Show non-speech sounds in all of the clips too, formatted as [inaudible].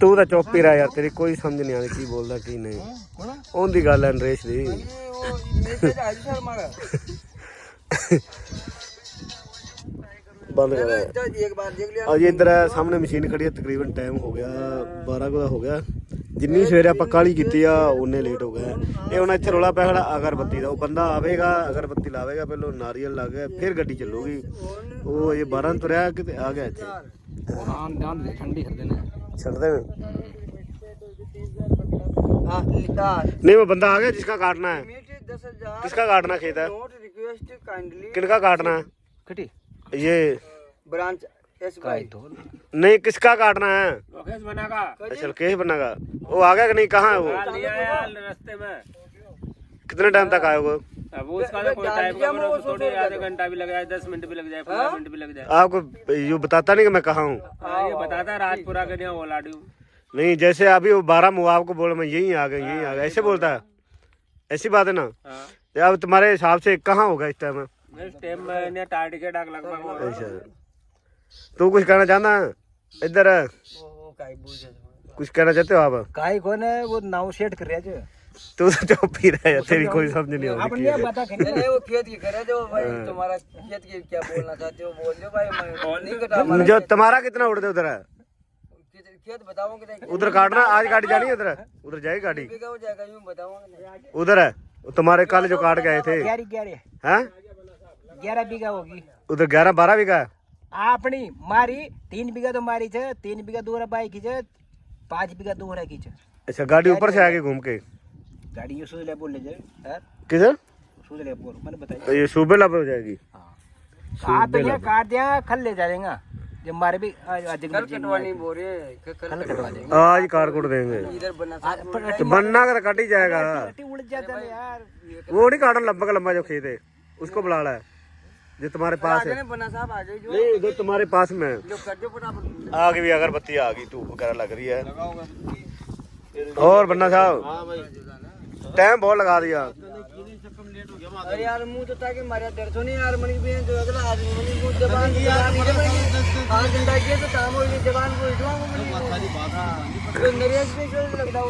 ਤੂੰ ਤਾਂ ਚੁੱਪ ਹੀ ਰਹਿ ਯਾਰ ਤੇਰੀ ਕੋਈ ਸਮਝ ਨਹੀਂ ਆਉਂਦੀ ਕੀ ਬੋਲਦਾ ਕੀ ਨਹੀਂ। ਉਹਦੀ ਗੱਲ ਹੈ ਨਰੇਸ਼ ਦੀ। [laughs] ਬੰਦ ਕਰ तो एक बार देख लिया ਅਜੇ ਇੱਧਰ ਸਾਹਮਣੇ ਮਸ਼ੀਨ ਖੜੀ ਹੈ ਤਕਰੀਬਨ ਟਾਈਮ ਹੋ ਗਿਆ 12 ਕੁ ਦਾ ਹੋ ਗਿਆ ਜਿੰਨੀ ਸਵੇਰੇ ਆਪਾਂ ਕਾਲੀ ਕੀਤੀ ਆ ਉਹਨੇ ਲੇਟ ਹੋ ਗਿਆ ਇਹ ਹੁਣ ਇੱਥੇ ਰੋਲਾ ਪਿਆ ਖੜਾ ਅਗਰਬੱਤੀ ਦਾ ਉਹ ਬੰਦਾ ਆਵੇਗਾ ਅਗਰਬੱਤੀ ਲਾਵੇਗਾ ਪਹਿਲਾਂ ਨਾਰੀਅਲ ਲਾ ਕੇ ਫਿਰ ਗੱਡੀ ਚੱਲੂਗੀ ਉਹ ਇਹ 12 ਨੂੰ ਤੁਰਿਆ ਕਿਤੇ ਆ ਗਿਆ ਇੱਥੇ हाँ ध्यान दे ठंडी कर देना ਛੱਡਦੇ ਨੇ हाँ लिखा नहीं वो बंदा आ गया जिसका काटना है मीटर दस हजार किसका काटना खेत है नोट रिक्वेस्ट काइंडली किनका काटना है कटी ये ब्रांच तो नहीं किसका काटना है? लोकेश बनागा। अच्छा केस बनेगा। वो आ गया कि नहीं? कहाँ है वो? रास्ते में। कितने टाइम तक आए वो? तो कोई टाइम का मतलब थोड़ी आधे घंटा भी लग जाए दस मिनट भी लग जाए पंद्रह मिनट भी लग जाए। आपको ये बताता नहीं कि मैं कहा हूँ? हाँ, बताता राजपुरा के नहीं जैसे अभी वो बारह मुआव को बोला मैं यही आ गया यही आ गया। ऐसे बोलता है? ऐसी बात है ना? हाँ। तो अब तुम्हारे हिसाब से कहाँ होगा इस टाइम अच्छा। तू कुछ कहना चाहना? इधर काई बोल कुछ कहना चाहते हो आप? काय कोण है वो नाव सेट कर रहा है तू तो चुप ही रह तेरी कोई समझ नहीं अपन होगी ये बता नहीं वो खेत की करे जो भाई तुम्हारा खेत की क्या बोलना चाहते हो बोल दो भाई मैं नहीं कटा जो तुम्हारा कितना उड़ते उधर? है खेत कि उधर काटना आज गाड़ी जानी है उधर? उधर जाएगी गाड़ी? हो बताऊँगा उधर है? तुम्हारे कल जो काट गए थे। हैं? ग्यारह बीघा होगी उधर ग्यारह बारह बीघा है આપણી મારી तीन बीघा तो मारी છે तीन बीघा दूर बाई की છે पांच बीघा दूर की છે अच्छा गाड़ी ऊपर से आगे घूम के गाड़ी ये सूझ ले बोल ले जाए यार किधर सूझ ले बोल मैंने बताया तो ये सूबेला पर हो जाएगी हाँ तो ये काट दिया कल ले जा देगा जब मारे भी आज आज कल कटवानी बोल रहे हैं, कल कल कटवा देंगे आज कार कुट देंगे इधर बना आज पर तो बनना का तो कट ही जाएगा अट्टी उड़ जाता है यार वो नहीं काटना लंबा का लंबा जो खेत है उसको बुला है जो तुम्हारे पास है आगे बना साहब आ जाओ जो नहीं जो तुम्हारे पास में है जो कर दो फटाफट आगे भी अगरबत्ती आ गई धूप वगैरह लग रही है और बन्ना साहब टाइम बहुत लगा दिया अरे यार मुंह तो ताकि मारे डर तो नहीं यार मनी भी जो अगला आदमी मनी मुंह जबान की यार नहीं जबान हां जिंदा किए तो काम हो गई जबान को इटवा को मनी तो नरेश भी जो लगता हो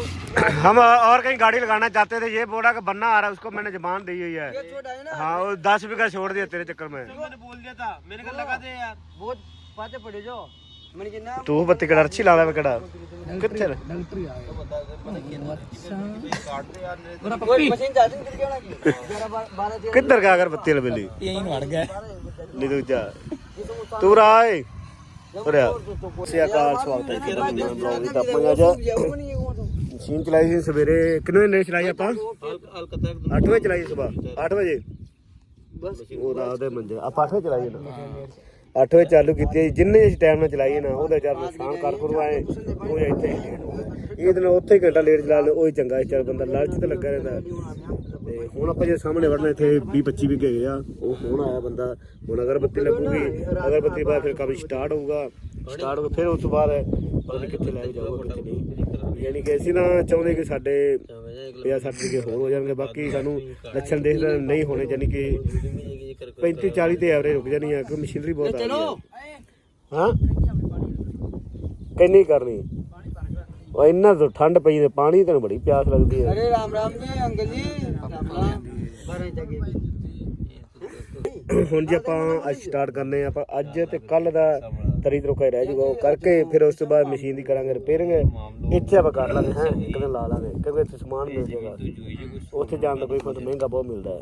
हम और कहीं गाड़ी लगाना चाहते थे ये बोला कि बन्ना आ रहा है उसको मैंने जबान दी हुई है ये छोटा है ना हाँ वो दस बीघा छोड़ दिया तेरे चक्कर में मैंने बोल दिया था मैंने कहा लगा दे यार बहुत बातें पड़े जो ਤੂੰ ਬੱਤੀ ਕੜਾ ਅਰਚੀ ਲਾ ਲੈ ਕਿੱਥੇ ਡਾਕਟਰ ਆ ਗਿਆ ਕਿੱਧਰ ਗਿਆ ਅਗਰ ਬੱਤੀ ਲਬੇਲੀ ਇਹੀ ਵੜ ਗਿਆ। ਨਹੀਂ ਦੂਜਾ ਤੂੰ ਰਾਏ ਉਰਿਆ ਸੇ ਸਵਾਗਤ ਹੈ ਤੇਰਾ ਮਸ਼ੀਨ ਚਲਾਈ ਸੀ ਸਵੇਰੇ। ਕਿੰਨੇ ਵਜੇ ਚਲਾਈ ਆਪਾਂ? ਹਲਕਤਾ 8 ਵਜੇ ਚਲਾਈ ਸਵੇਰ। 8 ਵਜੇ? ਬਸ। ਉਹ ਰਾਤ ਦੇ ਮੰਜੇ। ਆਪਾਂ 8 ਵਜੇ ਚਲਾਈ ਨਾ। 8 ਵਜੇ ਚਾਲੂ ਕੀਤੀ ਹੈ। ਜਿੰਨੇ ਇਸ ਟਾਈਮ ਨਾਲ ਚਲਾਈਏ ਨਾ, ਉਹਦੇ ਚਾਰ ਨੁਕਸਾਨ ਕਰ ਕਰਵਾਏ ਉਹ ਇੱਥੇ ਹੀ ਲੇਟ ਉੱਥੇ ਹੀ ਘੰਟਾ ਲੇਟ ਚਲਾ ਲਓ, ਉਹ ਚੰਗਾ ਇਸ ਚਾਰ ਬੰਦਾ ਲਾਲਚ ਤੇ ਲੱਗਾ ਰਹਿੰਦਾ। ਤੇ ਹੁਣ ਆਪਾਂ ਜੇ ਸਾਹਮਣੇ ਵੜਨਾ, ਇੱਥੇ 20 25 ਵੀ ਗਏ ਆ। ਉਹ ਹੁਣ ਆਇਆ ਬੰਦਾ, ਹੁਣ ਅਗਰਬੱਤੀ ਲੱਗੂਗੀ। ਅਗਰਬੱਤੀ ਬਾਅਦ ਫਿਰ ਕੰਮ ਸਟਾਰਟ ਹੋਊਗਾ। ਸਟਾਰਟ ਹੋ ਕੇ ਫਿਰ ਉਸ ਤੋਂ ਬਾਅਦ ਪਤਾ ਨਹੀਂ ਕਿੱਥੇ ਲੈ ਕੇ ਜਾਊਗਾ, ਕਿੱਥੇ ਨਹੀਂ। ਯਾਨੀ ਕਿ ਅਸੀਂ ਨਾ ਚਾਹੁੰਦੇ ਕਿ ਸਾਡੇ 50 60 ਵਿਗੇ ਹੋਰ ਹੋ ਜਾਣਗੇ। ਬਾਕੀ ਸਾਨੂੰ ਲੱਛਣ ਦੇਖਦੇ ਨਹੀਂ ਹੋਣੇ, ਯਾਨੀ ਕਿ 35 40 ਤੇ ਐਵਰੇਜ ਰੁਕ ਜਾਣੀ ਆ ਕਿ ਮਸ਼ੀਨਰੀ ਬਹੁਤ ਆ ਰਹੀ ਹੈ ਹਾਂ? ਕਿੰਨੀ ਕਰਨੀ? ਉਹ ਇੰਨਾ ਠੰਡ ਪਈ ਤੇ ਪਾਣੀ ਤੈਨੂੰ ਬੜੀ ਪਿਆਸ ਲੱਗਦੀ ਹੈ ਅਰੇ ਰਾਮ ਰਾਮ ਜੀ ਅੰਕਲ ਜੀ। ਹੁਣ ਜੇ ਆਪਾਂ ਅੱਜ ਸਟਾਰਟ ਕਰਨੇ ਆ ਆਪਾਂ ਅੱਜ ਤੇ ਕੱਲ ਦਾ ਤਰੀ ਤਰੋਕਾ ਰਹਿ ਜੂਗਾ ਉਹ ਕਰਕੇ ਫਿਰ ਉਸ ਤੋਂ ਬਾਅਦ ਮਸ਼ੀਨ ਦੀ ਕਰਾਂਗੇ ਰਿਪੇਅਰਿੰਗ ਇੱਥੇ ਆਪਾਂ ਕਰ ਲਾਂਗੇ ਹੈ। ਇੱਕ ਲਾ ਲਾਂਗੇ ਕਿਉਂਕਿ ਇੱਥੇ ਸਮਾਨ ਮਿਲ ਜਾਏਗਾ। ਉੱਥੇ ਜਾਣ ਦਾ ਕੋਈ ਫ਼ਰਕ ਮਹਿੰਗਾ ਬਹੁਤ ਮਿਲਦਾ ਹੈ।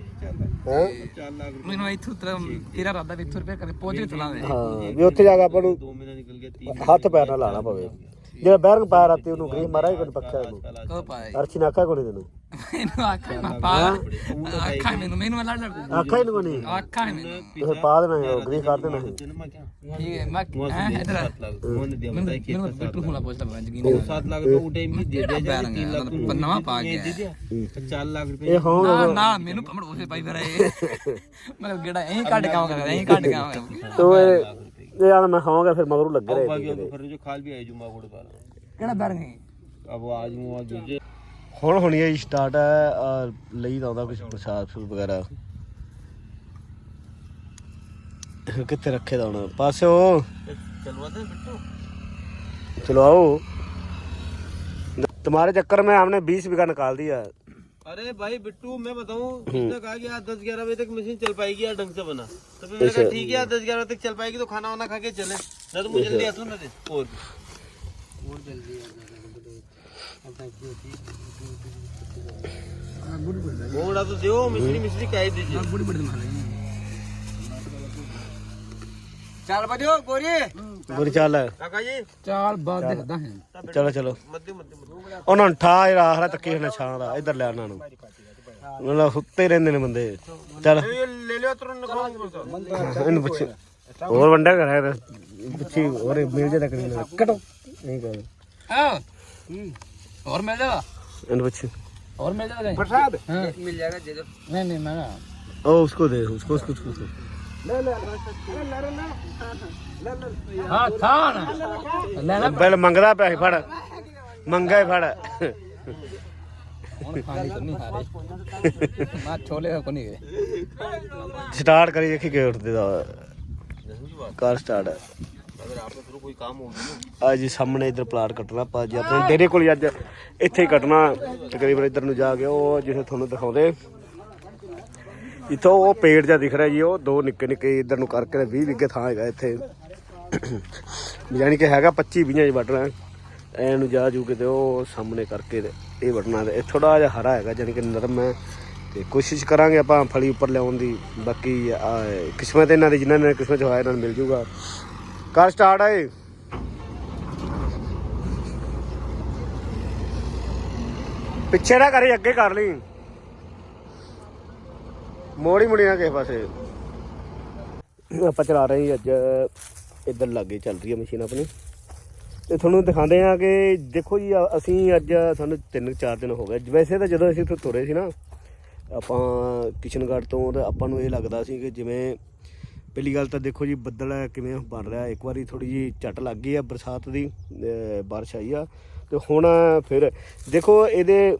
ਹਾਂ? ਮੈਨੂੰ ਇੱਥੋਂ ਤੇਰਾ ਤੇਰਾ ਰਾਦਾ ਵੀ ਇੱਥੋਂ ਰੁਪਏ ਕਰੇ ਪਹੁੰਚ ਕੇ ਚਲਾਵੇ ਹਾਂ ਵੀ ਉੱਥੇ ਜਾ ਕੇ ਆਪਾਂ ਨੂੰ ਹੱਥ ਪੈਰ ਨਾਲ ਲਾਣਾ ਪਵੇ। ਜਿਹੜਾ ਬੈਰੰਗ ਪਾਇਆ ਰਾਤੀ ਉਹਨੂੰ ਗਰੀਬ ਮਾਰਾ ਹੀ ਕੋਈ ਪੱਖਿਆ ਨੂੰ ਕਦੋਂ ਪਾਏ ਅਰਚੀ ਨਾਕਾ ਕੋਣੀ ਤੈਨੂੰ। ਮੈਨੂੰ ਆਖਾਂ ਨਾ ਪਾ ਆਖਾਂ ਮੈਨੂੰ ਮੈਨੂੰ ਲੜ ਲੜ ਆਖਾ ਹੀ ਨੂੰ ਨਹੀਂ ਆਖਾਂ ਮੈਨੂੰ ਇਹ ਪਾ ਦੇਣਾ ਹੈ ਉਹ ਗਰੀ ਕਰ ਦੇਣਾ ਹੈ ਠੀਕ ਹੈ ਮੈਂ ਹੈਂ, ਇੱਧਰ ਆ। ਮੈਨੂੰ ਮੈਨੂੰ ਬਿੱਟੂ ਹੁਣਾ ਪੁੱਛਦਾ ਮੈਂ ਜਗੀ ਨਹੀਂ सात लाख रुपए उठे भी दे दे ਪੈਰ ਪਰ ਨਵਾਂ ਪਾ ਗਿਆ चार लाख रुपए ਇਹ ਹੋਂ ਨਾ ਨਾ ਮੈਨੂੰ ਪਮੜ ਉਸੇ ਪਾਈ ਫਿਰ ਇਹ ਮੈਂ ਗੇੜਾ ਐਂ ਕੱਢ ਕੇ ਆਵਾਂਗਾ ਐਂ ਕੱਢ ਕੇ ਆਵਾਂਗਾ ਤੋ ਇਹ ਇਹ ਆ ਮੈਂ ਖਾਵਾਂਗਾ ਫਿਰ ਮਗਰੋਂ ਲੱਗੇ ਰਹੇ बाकी अब फिर जो खाल भी है जुम्मा बोर्ड पर ਕਿਹੜਾ ਬੈਰ ਗਈ अब वो आज मुआ दीजिए ਹੁਣ ਹੋਣੀ ਹੈ ਸਟਾਰਟ ਹੈ ਆ ਲਈ ਦਾ ਉਹਦਾ ਕੁਝ ਪ੍ਰਸਾਦ ਫੂਲ ਵਗੈਰਾ ਕਿੱਥੇ ਰੱਖੇ ਦਾ ਹੁਣ ਪਾਸੇ ਉਹ चलवा दे बिट्टू चलो आओ तुम्हारे चक्कर में हमने बीस बीघा निकाल दिया अरे भाई बिट्टू मैं बताऊं उसने कहा कि आज दस ग्यारह बजे तक मशीन चल पाएगी यार ढंग से बना तो फिर मैंने कहा ठीक है यार दस ग्यारह बजे तक चल पाएगी तो खाना वाना खा के चले ना तो मुझे जल्दी आसू ना दे और मोड़ा तो మూడు దిగో మిస్త్రీ మిస్త్రీ కాయ దిగి గుడి పడింది మళ్ళీ ਚੱਲ ਬਜੋ ਗੋਰੀ ਗੁਰੀ ਚੱਲ ਕਾਕਾ ਜੀ ਚਾਲ ਬਾਦ ਦੇਖਦਾ ਹੈ ਚਲੋ ਚਲੋ ਮੱਧੀ ਮੱਧੀ ਉਹਨਾਂ ਨੂੰ ਠਾ ਜਿਹੜਾ ਹਰਾ ਤੱਕੇ ਹਨਾ ਛਾਂ ਦਾ ਇੱਧਰ ਲੈ ਉਹਨਾਂ ਨੂੰ ਉਹਨਾਂ ਦਾ ਸੁੱਤੇ ਰਹਿੰਦੇ ਨੇ ਬੰਦੇ ਚੱਲ ਲੈ ਲਿਓ ਤਰਨ ਨਿਕਲੋ ਇਹਨੂੰ ਪੁੱਛ ਹੋਰ ਵੰਡਾ ਕਰਿਆ ਪੁੱਛੀ ਹੋਰ ਮਿਲ ਜੇ ਤੱਕ ਨਹੀਂ ਕਟੋ ਨਹੀਂ ਕਰ ਆ ਹੂੰ ਹੋਰ ਮਿਲ ਜਾਗਾ ਇਹਨੂੰ ਪੁੱਛ और मिल जाएगा प्रसाद हाँ मिल जाएगा दे दो नहीं नहीं मैं ओ उसको दे उसको उसको उसको उसको। हाँ था ना लेना ਬਿੱਲ ਮੰਗਦਾ ਪੈਸੇ ਫੜ ਮੰਗਾ ਹੀ ਫੜ और खाने तो नहीं खा रहे मैं छोले को नहीं गए ਸਟਾਰਟ ਕਰੀ ਦੇਖੀ ਕਿ ਉੱਠਦੇ ਦਾ ਕਾਰ ਸਟਾਰਟ ਆ ਜੀ ਸਾਹਮਣੇ ਇਧਰ ਪਲਾਟ ਕੱਟਣਾ ਆਪਾਂ ਜੀ, ਆਪਣੇ ਡੇਰੇ ਕੋਲ ਅੱਜ ਇੱਥੇ ਹੀ ਕੱਟਣਾ। ਤਕਰੀਬਨ ਇਧਰ ਨੂੰ ਜਾ ਕੇ ਉਹ ਜਿਹੜੇ ਤੁਹਾਨੂੰ ਦਿਖਾਉਂਦੇ। ਇਥੋਂ ਉਹ ਪੇੜ ਜਿਹਾ ਦਿਖ ਰਿਹਾ ਜੀ, ਉਹ ਦੋ ਨਿੱਕੇ ਨਿੱਕੇ ਇਧਰ ਨੂੰ ਕਰਕੇ 20 ਵਿਗੇ ਥਾਂ ਹੈਗਾ ਇੱਥੇ। ਯਾਨੀ ਕਿ ਹੈਗਾ 25 20 ਜੀ ਵੱਟਣਾ ਐ ਨੂੰ ਜਾ ਜੂ ਕਿਤੇ ਉਹ ਸਾਹਮਣੇ ਕਰਕੇ ਇਹ ਵੱਟਣਾ ਇਹ ਥੋੜਾ ਜਿਹਾ ਹਰਾ ਹੈਗਾ, ਯਾਨੀ ਕਿ ਨਰਮ ਹੈ। ਤੇ ਕੋਸ਼ਿਸ਼ ਕਰਾਂਗੇ ਆਪਾਂ ਫਲੀ ਉੱਪਰ ਲਿਆਉਣ ਦੀ। ਬਾਕੀ ਕਿਸਮਤ ਇਹਨਾਂ ਦੀ ਜਿਨ੍ਹਾਂ ਨੇ ਕਿਸਮਤ ਚ ਹੋਇਆ ਇਹਨਾਂ ਨੂੰ ਮਿਲ ਜੂਗਾ। ਕਰ ਸਟਾਰਟ ਆਏ ਪਿੱਛੇ ਨਾ ਕਰੇ, ਅੱਗੇ ਕਰ ਲਈ। ਮੋੜੀ ਮੁੜੀ ਨਾ ਕਿਸੇ ਪਾਸੇ। ਆਪਾਂ ਚਲਾ ਰਹੇ ਹਾਂ ਜੀ ਅੱਜ। ਇੱਧਰ ਲਾਗੇ ਚੱਲ ਰਹੀ ਹੈ ਮਸ਼ੀਨ ਆਪਣੀ। ਤੇ ਤੁਹਾਨੂੰ ਦਿਖਾਉਂਦੇ ਆ ਕਿ ਦੇਖੋ ਜੀ ਅਸੀਂ ਅੱਜ ਸਾਨੂੰ 3-4 ਦਿਨ ਹੋ ਗਏ। ਵੈਸੇ ਤਾਂ ਜਦੋਂ ਅਸੀਂ ਇੱਥੋਂ ਤੁਰੇ ਸੀ ਨਾ, ਆਪਾਂ ਕਿਸ਼ਨਗੜ੍ਹ ਤੋਂ ਆਪਾਂ ਨੂੰ ਇਹ ਲੱਗਦਾ ਸੀ ਕਿ ਜਿਵੇਂ ਪਹਿਲੀ ਗੱਲ ਤਾਂ ਦੇਖੋ ਜੀ, ਬੱਦਲ ਕਿਵੇਂ ਬਣ ਰਿਹਾ। ਇੱਕ ਵਾਰੀ ਥੋੜੀ ਜੀ ਝਟ ਲੱਗ ਗਈ ਆ ਬਰਸਾਤ ਦੀ, ਅਹ ਬਾਰਿਸ਼ ਆਈ ਆ। ਤੇ ਹੁਣ ਫਿਰ ਦੇਖੋ, ਇਹਦੇ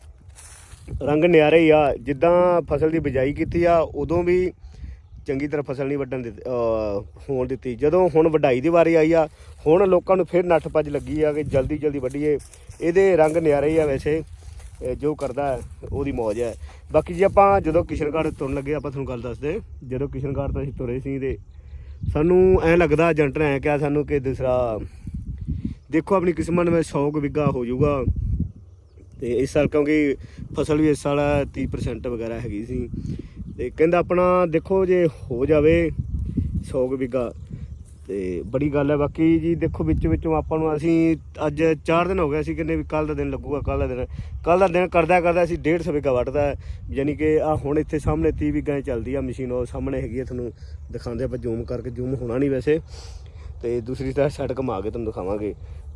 ਰੰਗ ਨਿਆਰੇ ਹੀ ਆ। ਜਿੱਦਾਂ ਫਸਲ ਦੀ ਬਿਜਾਈ ਕੀਤੀ ਆ, ਉਦੋਂ ਵੀ ਚੰਗੀ ਤਰ੍ਹਾਂ ਫਸਲ ਨਹੀਂ ਵੱਢਣ ਦਿੱਤੀ ਹੋਣ ਦਿੱਤੀ। ਜਦੋਂ ਹੁਣ ਵਢਾਈ ਦੀ ਵਾਰੀ ਆਈ ਆ, ਹੁਣ ਲੋਕਾਂ ਨੂੰ ਫਿਰ ਨੱਠ ਭੱਜ ਲੱਗੀ ਆ ਕਿ ਜਲਦੀ ਜਲਦੀ ਵੱਢੀਏ। ਇਹਦੇ ਰੰਗ ਨਿਆਰੇ ਹੀ ਆ ਵੈਸੇ। ਜੋ ਕਰਦਾ ਉਹਦੀ ਮੌਜ ਹੈ। ਬਾਕੀ ਜੇ ਆਪਾਂ ਜਦੋਂ ਕਿਸ਼ਨਗੜ੍ਹ ਤੁਰਨ ਲੱਗੇ, ਆਪਾਂ ਤੁਹਾਨੂੰ ਗੱਲ ਦੱਸਦੇ ਜਦੋਂ ਕਿਸ਼ਨਗੜ੍ਹ ਤੋਂ ਅਸੀਂ ਤੁਰੇ ਸੀ ਤੇ ਸਾਨੂੰ ਐ ਲੱਗਦਾ, ਏਜੰਟ ਨੇ ਐ ਕਿਹਾ ਸਾਨੂੰ ਕਿ ਦੂਸਰਾ, ਦੇਖੋ ਆਪਣੀ ਕਿਸਮਤ ਵਿੱਚ 100 ਕੁ ਵਿੱਗਾ ਹੋ ਜਾਊਗਾ। ਤੇ ਇਸ ਸਾਲ ਕਿਉਂਕਿ ਫਸਲ ਵੀ ਇਸ ਸਾਲ 30% ਵਗੈਰਾ ਹੈਗੀ ਸੀ। ਤੇ ਕਹਿੰਦਾ ਆਪਣਾ ਦੇਖੋ ਜੇ ਹੋ ਜਾਵੇ 100 ਕੁ ਵਿੱਗਾ ਤੇ ਬੜੀ ਗੱਲ ਹੈ, ਬਾਕੀ ਜੀ ਦੇਖੋ ਵਿੱਚ ਵਿੱਚੋਂ ਆਪਾਂ ਨੂੰ ਅਸੀਂ ਅੱਜ 4 ਦਿਨ ਹੋ ਗਏ ਅਸੀਂ ਕਹਿੰਦੇ ਵੀ ਕੱਲ ਦਾ ਦਿਨ ਲੱਗੂਗਾ ਕੱਲ ਦਾ ਦਿਨ ਕੱਲ ਦਾ ਦਿਨ ਕਰਦਾ ਕਰਦਾ ਅਸੀਂ 150 ਵਿੱਗਾ ਵੱਢਦਾ ਹੈ। ਯਾਨੀ ਕਿ ਆ ਹੁਣ ਇੱਥੇ ਸਾਹਮਣੇ 30 ਵਿੱਗਾ ਹੀ ਚੱਲਦੀ ਆ ਮਸ਼ੀਨ, ਉਹ ਸਾਹਮਣੇ ਹੈਗੀ ਆ ਤੁਹਾਨੂੰ ਦਿਖਾਉਂਦੇ ਆਪਾਂ ਜ਼ੂਮ ਕਰਕੇ ਜ਼ੂਮ ਹੋਣਾ ਨਹੀਂ ਵੈਸੇ। ਤੇ ਦੂਸਰੀ ਤਰ੍ਹਾਂ ਸੜਕ ਘੁਮਾ ਕੇ ਤੁਹਾਨੂੰ ਦਿਖਾਵਾਂਗੇ।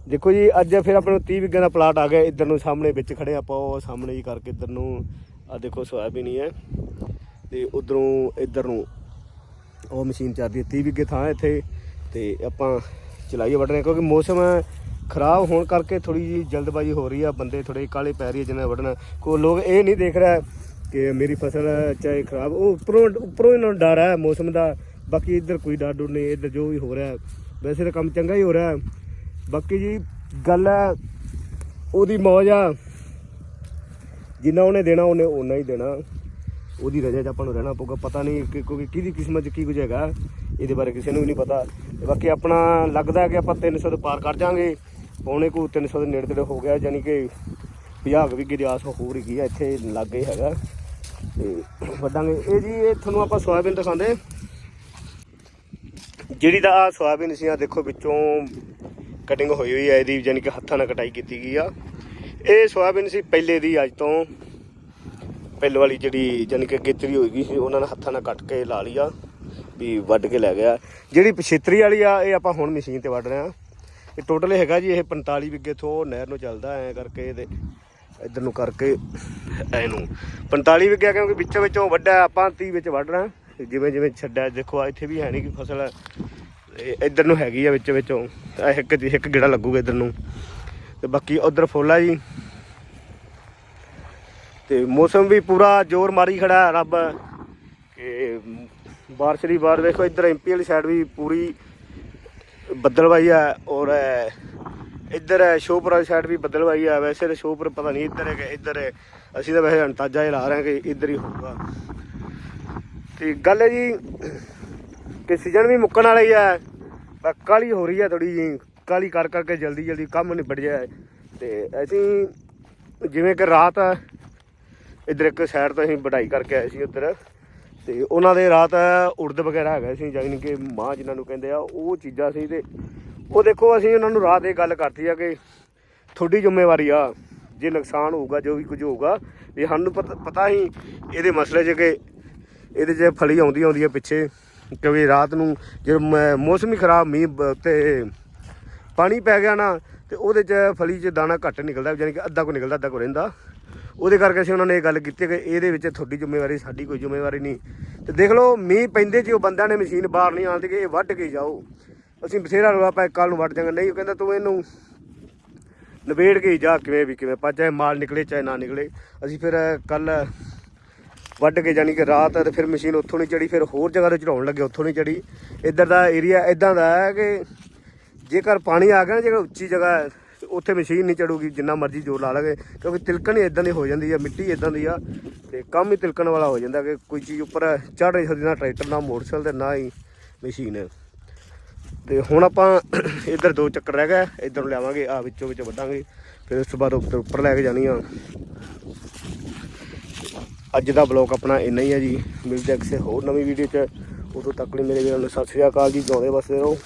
ਦੇਖੋ ਜੀ, ਅੱਜ ਫਿਰ ਆਪਣੇ ਨੂੰ 30 ਵਿੱਗੇ ਦਾ ਪਲਾਟ ਆ ਗਿਆ, ਇੱਧਰ ਨੂੰ ਸਾਹਮਣੇ ਵਿੱਚ ਖੜੇ ਆਪਾਂ, ਉਹ ਸਾਹਮਣੇ ਹੀ ਕਰਕੇ ਇੱਧਰ ਨੂੰ ਆ ਦੇਖੋ ਸੋਇਆਬੀਨ ਹੀ ਹੈ। ਤੇ ਉਧਰੋਂ ਇੱਧਰ ਨੂੰ ਉਹ ਮਸ਼ੀਨ ਚੱਲਦੀ ਹੈ 30 ਵਿੱਗੇ ਥਾਂ ਇੱਥੇ। ਤੇ ਆਪਾਂ ਚਲਾਈਏ ਵੱਢਣੇ, ਕਿਉਂਕਿ ਮੌਸਮ ਖਰਾਬ ਹੋਣ ਕਰਕੇ ਥੋੜੀ ਜੀ ਜਲਦਬਾਜ਼ੀ ਹੋ ਰਹੀ ਆ, ਬੰਦੇ ਥੋੜੇ ਕਾਲੇ ਪੈ ਰਹੀ ਹੈ ਜਿਹਨਾਂ ਵੱਢਣਾ। ਕੋਈ ਲੋਕ ਇਹ ਨਹੀਂ ਦੇਖ ਰਿਹਾ ਕਿ ਮੇਰੀ ਫਸਲ ਚਾਹੇ ਖਰਾਬ, ਉਹ ਉੱਪਰੋਂ ਉੱਪਰੋਂ ਇਹਨਾਂ ਨੂੰ ਡਰ ਹੈ ਮੌਸਮ ਦਾ, ਬਾਕੀ ਇੱਧਰ ਕੋਈ ਡਰ ਡਰ ਨਹੀਂ, ਇੱਧਰ ਜੋ ਵੀ ਹੋ ਰਿਹਾ। ਵੈਸੇ ਤਾਂ ਕੰਮ ਚੰਗਾ ਹੀ ਹੋ ਰਿਹਾ। ਬਾਕੀ ਜੀ ਗੱਲ ਹੈ, ਉਹਦੀ ਮੌਜ ਆ। ਜਿੰਨਾ ਉਹਨੇ ਦੇਣਾ, ਉਹਨੇ ਓਨਾ ਹੀ ਦੇਣਾ। ਉਹਦੀ ਰਜਾ 'ਚ ਆਪਾਂ ਨੂੰ ਰਹਿਣਾ ਪਊਗਾ। ਪਤਾ ਨਹੀਂ ਕਿ, ਕਿਉਂਕਿ ਕਿਹਦੀ ਕਿਸਮਤ 'ਚ ਕੀ ਕੁਝ ਹੈਗਾ। ਇਹਦੇ ਬਾਰੇ ਕਿਸੇ ਨੂੰ ਵੀ ਨਹੀਂ ਪਤਾ। ਤੇ ਬਾਕੀ ਆਪਣਾ ਲੱਗਦਾ ਕਿ ਆਪਾਂ 300 ਦੇ ਪਾਰ ਕਰ ਜਾਾਂਗੇ ਪੌਣੇ ਕੋ 300 ਦੇ ਨੇੜੇ ਤੇੜੇ ਹੋ ਗਿਆ ਯਾਨੀ ਕਿ 50 ਵੀ ਵਿਗੇ ਆਸ ਹੋ ਰਹੀ ਹੈ, ਇੱਥੇ ਲਾਗੇ ਹੈਗਾ। ਤੇ ਵੱਡਾਂਗੇ। ਇਹ ਜੀ, ਇਹ ਤੁਹਾਨੂੰ ਆਪਾਂ ਸੋਇਆਬੀਨ ਦਿਖਾਉਂਦੇ। ਜਿਹੜੀ ਦਾ ਆ ਸੋਇਆਬੀਨ ਸੀ ਆ ਦੇਖੋ ਵਿੱਚੋਂ ਕਟਿੰਗ ਹੋਈ ਹੋਈ ਹੈ, ਇਹਦੀ ਯਾਨੀ ਕਿ ਹੱਥਾਂ ਨਾਲ ਕਟਾਈ ਕੀਤੀ ਗਈ ਆ। ਇਹ ਸੋਇਆਬੀਨ ਸੀ ਪਹਿਲੇ ਦੀ, ਅੱਜ ਤੋਂ। ਪਹਿਲ ਵਾਲੀ ਜਿਹੜੀ ਜਾਨੀ ਕਿ ਗੇਤਰੀ ਹੋਈ ਗਈ ਸੀ, ਉਹਨਾਂ ਨੇ ਹੱਥਾਂ ਨਾਲ ਕੱਟ ਕੇ ਲਾ ਲਈ ਆ। ਵੀ ਵੱਢ ਕੇ ਲੈ ਗਿਆ। ਜਿਹੜੀ ਪਛੇਤਰੀ ਵਾਲੀ ਆ, ਇਹ ਆਪਾਂ ਹੁਣ ਮਸ਼ੀਨ ਤੇ ਵੱਢ ਰਹੇ ਆ ਇਹ ਟੋਟਲ ਹੈਗਾ ਜੀ, ਇਹ 45 ਵਿਗੇ ਤੋਂ ਨਹਿਰ ਨੂੰ ਚੱਲਦਾ, ਐ ਕਰਕੇ ਇਹਦੇ ਇੱਧਰ ਨੂੰ ਕਰਕੇ ਇਹਨੂੰ 45 ਵਿਗੇ ਕਿਉਂਕਿ ਵਿੱਚੋਂ ਵਿੱਚੋਂ ਵੱਡਾ ਆਪਾਂ 30 ਵਿੱਚ ਵੱਢ ਰਹੇ ਹਾਂ। ਜਿਵੇਂ ਜਿਵੇਂ ਛੱਡਿਆ, ਦੇਖੋ ਆ ਇੱਥੇ ਵੀ ਹੈ ਨਹੀਂ ਕਿ ਫਸਲ। ਇਹ ਇੱਧਰ ਨੂੰ ਹੈਗੀ ਆ ਵਿੱਚ ਵਿੱਚੋਂ। ਆਹ ਇੱਕ ਇੱਕ ਗੇੜਾ ਲੱਗੂਗਾ ਇੱਧਰ ਨੂੰ। ਤੇ ਬਾਕੀ ਉਧਰ ਫੁੱਲ ਆ ਜੀ। ਤੇ ਮੌਸਮ ਵੀ ਪੂਰਾ ਜ਼ੋਰ ਮਾਰੀ ਖੜਾ ਰੱਬ ਕਿ ਬਾਰਿਸ਼ ਦੀ ਬਾਰ ਵੇਖੋ, ਇੱਧਰ ਐਮਪੀ ਵਾਲੀ ਸਾਈਡ ਵੀ ਪੂਰੀ ਬੱਦਲਵਾਈ ਆ ਔਰ ਇੱਧਰ ਹੈ ਸ਼ੋਪੁਰ ਵਾਲੀ ਸਾਈਡ ਵੀ ਬੱਦਲਵਾਈ ਆ। ਵੈਸੇ ਤਾਂ ਸ਼ੋਪੁਰ ਪਤਾ ਨਹੀਂ ਇੱਧਰ ਹੈ ਕਿ ਇੱਧਰ ਹੈ ਅਸੀਂ ਤਾਂ ਵੈਸੇ ਅੰਤਾਜਾ ਹੀ ਲਾ ਰਹੇ ਹਾਂ ਕਿ ਇੱਧਰ ਹੀ ਹੋਊਗਾ। ਤੇ ਗੱਲ ਹੈ ਜੀ ਕਿ ਸੀਜ਼ਨ ਵੀ ਮੁੱਕਣ ਵਾਲਾ ਹੀ ਆ ਪਰ ਕਾਲੀ ਹੋ ਰਹੀ ਆ ਥੋੜੀ ਜੀ ਕਾਲੀ ਕਰ ਕਰਕੇ ਜਲਦੀ ਜਲਦੀ ਕੰਮ ਨਿਬੜ ਜਾਏ। ਤੇ ਅਸੀਂ ਜਿਵੇਂ ਕਿ ਰਾਤ ਇੱਧਰ ਇੱਕ ਸਾਈਡ ਤੋਂ ਅਸੀਂ ਵਢਾਈ ਕਰਕੇ ਆਏ ਸੀ ਉੱਧਰ। ਤੇ ਉਹਨਾਂ ਦੇ ਰਾਤ ਉੜਦ ਵਗੈਰਾ ਹੈਗਾ ਸੀ ਜਾਨੀ ਕਿ ਮਾਂ ਜਿਨ੍ਹਾਂ ਨੂੰ ਕਹਿੰਦੇ ਆ, ਉਹ ਚੀਜ਼ਾਂ ਸੀ ਤੇ ਉਹ ਦੇਖੋ ਅਸੀਂ ਉਹਨਾਂ ਨੂੰ ਰਾਤ ਇਹ ਗੱਲ ਕਰਤੀ ਆ ਕਿ ਤੁਹਾਡੀ ਜ਼ਿੰਮੇਵਾਰੀ ਆ, ਜੇ ਨੁਕਸਾਨ ਹੋਊਗਾ, ਜੋ ਵੀ ਕੁਝ ਹੋਊਗਾ, ਵੀ ਸਾਨੂੰ ਪਤਾ ਪਤਾ ਹੀ ਇਹਦੇ ਮਸਲੇ 'ਚ ਕਿ ਇਹਦੇ 'ਚ ਫਲੀ ਆਉਂਦੀ ਆਉਂਦੀ ਆ ਪਿੱਛੇ, ਕਿਉਂਕਿ ਰਾਤ ਨੂੰ ਜੇ ਮ- ਮੌਸਮ ਹੀ ਖਰਾਬ, ਮੀਂਹ ਬ- ਤੇ ਪਾਣੀ ਪੈ ਗਿਆ ਨਾ, ਤੇ ਉਹਦੇ 'ਚ ਫਲੀ 'ਚ ਦਾਣਾ ਘੱਟ ਨਿਕਲਦਾ ਯਾਨੀ ਕਿ ਅੱਧਾ ਕੋ ਨਿਕਲਦਾ, ਅੱਧਾ ਕੋ ਰਹਿੰਦਾ। ਉਹਦੇ ਕਰਕੇ ਅਸੀਂ ਉਹਨਾਂ ਨੇ ਇਹ ਗੱਲ ਕੀਤੀ ਕਿ ਇਹਦੇ ਵਿੱਚ ਤੁਹਾਡੀ ਜ਼ਿੰਮੇਵਾਰੀ ਸਾਡੀ ਕੋਈ ਜ਼ਿੰਮੇਵਾਰੀ ਨਹੀਂ। ਤੇ ਦੇਖ ਲਓ ਮੀਂਹ ਪੈਂਦੇ ਜੀ ਉਹ ਬੰਦਿਆਂ ਨੇ ਮਸ਼ੀਨ ਬਾਹਰ ਨਹੀਂ ਆਉਂਦੀ ਕਿ ਇਹ ਵੱਢ ਕੇ ਜਾਓ। ਅਸੀਂ ਬਥੇਰਾ ਰੋਲਾ ਪਾ ਕੱਲ ਨੂੰ ਵੱਢ ਜਾਵਾਂਗੇ ਨਹੀਂ ਉਹ ਕਹਿੰਦਾ ਤੂੰ ਇਹਨੂੰ ਨਵੇੜ ਕੇ ਜਾ ਕਿਵੇਂ ਵੀ ਕਿਵੇਂ ਪਾ ਚਾਹੇ ਮਾਲ ਨਿਕਲੇ ਚਾਹੇ ਨਾ ਨਿਕਲੇ ਅਸੀਂ ਫਿਰ ਕੱਲ ਵੱਢ ਕੇ ਜਾਨੀ ਕਿ ਰਾਤ ਤੇ ਫਿਰ ਮਸ਼ੀਨ ਉੱਥੋਂ ਨਹੀਂ ਚੜੀ ਫਿਰ ਹੋਰ ਜਗ੍ਹਾ ਤੇ ਚੜਾਉਣ ਲੱਗੇ ਉੱਥੋਂ ਨਹੀਂ ਚੜੀ ਇੱਧਰ ਦਾ ਏਰੀਆ ਇਦਾਂ ਦਾ ਹੈ ਕਿ ਜੇਕਰ ਪਾਣੀ ਆ ਗਿਆ ਨਾ ਜੇਕਰ ਉੱਚੀ ਜਗ੍ਹਾ ਹੈ, ਉੱਥੇ ਮਸ਼ੀਨ ਨਹੀਂ ਚੜੂਗੀ, ਜਿੰਨਾ ਮਰਜ਼ੀ ਜ਼ੋਰ ਲਾ ਲਗੇ ਕਿਉਂਕਿ ਤਿਲਕਣ ਹੀ ਇਦਾਂ ਦੀ ਹੋ ਜਾਂਦੀ ਆ, ਮਿੱਟੀ ਇਦਾਂ ਦੀ ਆ, ਤੇ ਕੰਮ ਹੀ ਤਿਲਕਣ ਵਾਲਾ ਹੋ ਜਾਂਦਾ ਕਿ ਕੋਈ ਚੀਜ਼ ਉੱਪਰ ਚੜ ਨਹੀਂ ਸਕਦੀ ਨਾ ਟਰੈਕਟਰ, ਨਾ ਮੋਟਰਸਾਈਕਲ ਤੇ, ਨਾ ਹੀ ਮਸ਼ੀਨ। ਤੇ ਹੁਣ ਆਪਾਂ ਇੱਧਰ ਦੋ ਚੱਕਰ ਰਹਿ ਗਏ, ਇੱਧਰ ਨੂੰ ਲਿਆਵਾਂਗੇ ਆ ਵਿੱਚੋਂ ਵਿੱਚ ਵੱਢਾਂਗੇ, ਫਿਰ ਉਸ ਤੋਂ ਬਾਅਦ ਉੱਪਰ ਉੱਪਰ ਲੈ ਕੇ ਜਾਣੀ ਆ। ਅੱਜ ਦਾ ਬਲੌਗ ਆਪਣਾ ਇੰਨਾ ਹੀ ਹੈ ਜੀ, ਮਿਲਦੇ ਹਾਂ ਕਿਸੇ ਹੋਰ ਨਵੀਂ ਵੀਡੀਓ 'ਚ। ਉਦੋਂ ਤੱਕ ਲਈ ਮੇਰੇ ਵੀਰਾਂ ਨੂੰ ਸਤਿ ਸ਼੍ਰੀ ਅਕਾਲ ਜੀ ਜਿਉਂਦੇ ਵਸਦੇ ਰਹੋ।